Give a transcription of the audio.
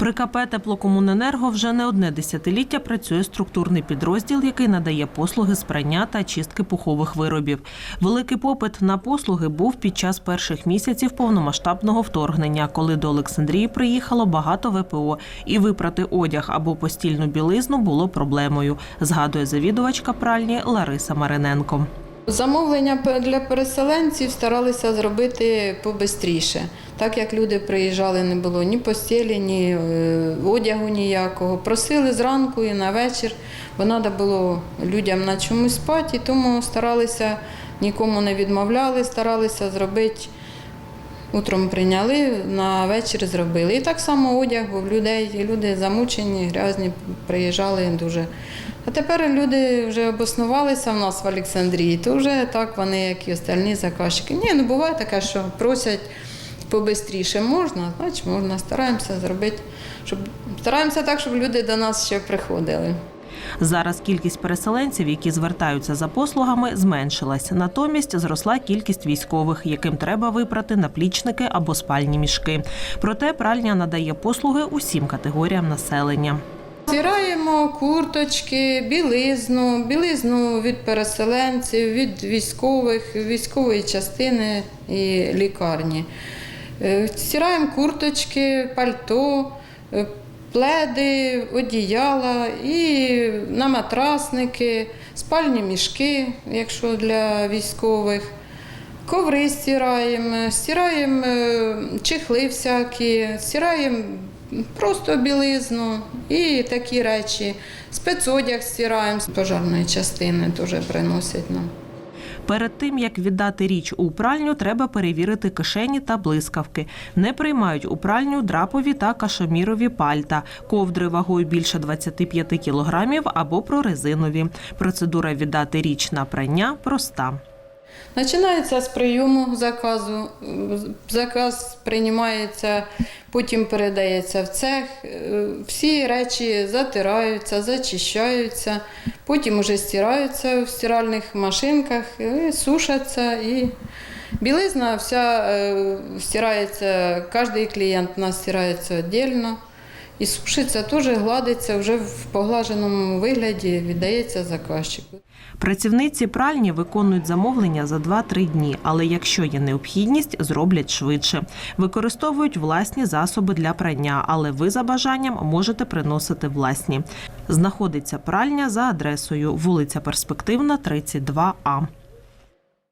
При КП «Теплокомуненерго» вже не одне десятиліття працює структурний підрозділ, який надає послуги з прання та чистки пухових виробів. Великий попит на послуги був під час перших місяців повномасштабного вторгнення, коли до Олександрії приїхало багато ВПО, і випрати одяг або постільну білизну було проблемою, згадує завідувачка пральні Лариса Мариненко. Замовлення для переселенців старалися зробити побистріше. Так як люди приїжджали, не було ні постелі, ні е, одягу ніякого. Просили зранку і на вечір, бо треба було людям на чомусь спати, тому старалися, нікому не відмовляли, старалися зробити. Утром прийняли, на вечір зробили. І так само одяг, бо в людей люди замучені, грязні, приїжджали дуже. А тепер люди вже обоснувалися в нас в Олександрії, то вже так вони, як і остальні заказчики. Ні, ну буває таке, що просять побистріше можна, значить можна. Стараємося зробити, щоб стараємося так, щоб люди до нас ще приходили. Зараз кількість переселенців, які звертаються за послугами, зменшилась. Натомість зросла кількість військових, яким треба випрати наплічники або спальні мішки. Проте пральня надає послуги усім категоріям населення. Стираємо курточки, білизну, білизну від переселенців, від військових, військової частини і лікарні. Е, Стираємо курточки, пальто, е, пледи, одіяла і на матрасники, спальні мішки, якщо для військових. Коври стираємо, стираємо е, чехли всякі, стираємо просто білизну і такі речі. Спецодяг стираємо з пожарної частини, теж приносять нам. Перед тим як віддати річ у пральню, треба перевірити кишені та блискавки. Не приймають у пральню драпові та кашемірові пальта, ковдри вагою більше 25 кілограмів або прорезинові. Процедура віддати річ на прання проста. Починається з прийому заказу. Заказ приймається, потім передається в цех. Е, Всі речі затираються, зачищаються, потім вже стираються в стиральних машинках, і сушаться. І білизна вся е, стирається, кожен клієнт у нас стирається віддільно. І сушиться, теж гладиться вже в поглаженому вигляді, віддається заказчику. Працівниці пральні виконують замовлення за 2-3 дні, але якщо є необхідність, зроблять швидше. Використовують власні засоби для прання, але ви за бажанням можете приносити власні. Знаходиться пральня за адресою вулиця Перспективна, 32А.